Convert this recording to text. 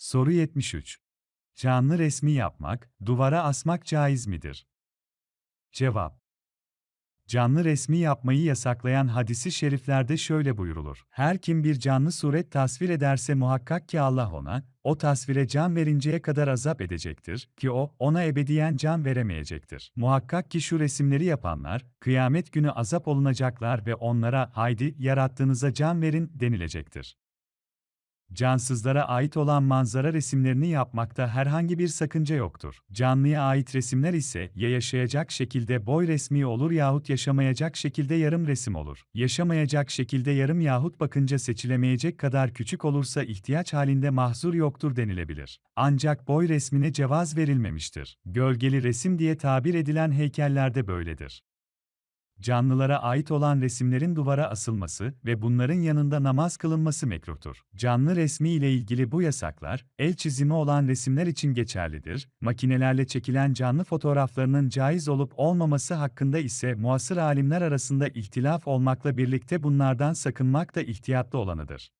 Soru 73. Canlı resmi yapmak, duvara asmak caiz midir? Cevap. Canlı resmi yapmayı yasaklayan hadisi şeriflerde şöyle buyurulur. Her kim bir canlı suret tasvir ederse muhakkak ki Allah ona, o tasvire can verinceye kadar azap edecektir, ki o, ona ebediyen can veremeyecektir. Muhakkak ki şu resimleri yapanlar, kıyamet günü azap olunacaklar ve onlara, haydi, yarattığınıza can verin, denilecektir. Cansızlara ait olan manzara resimlerini yapmakta herhangi bir sakınca yoktur. Canlıya ait resimler ise ya yaşayacak şekilde boy resmi olur yahut yaşamayacak şekilde yarım resim olur. Yaşamayacak şekilde yarım yahut bakınca seçilemeyecek kadar küçük olursa ihtiyaç halinde mahzur yoktur denilebilir. Ancak boy resmine cevaz verilmemiştir. Gölgeli resim diye tabir edilen heykellerde böyledir canlılara ait olan resimlerin duvara asılması ve bunların yanında namaz kılınması mekruhtur. Canlı resmi ile ilgili bu yasaklar, el çizimi olan resimler için geçerlidir. Makinelerle çekilen canlı fotoğraflarının caiz olup olmaması hakkında ise muasır alimler arasında ihtilaf olmakla birlikte bunlardan sakınmak da ihtiyatlı olanıdır.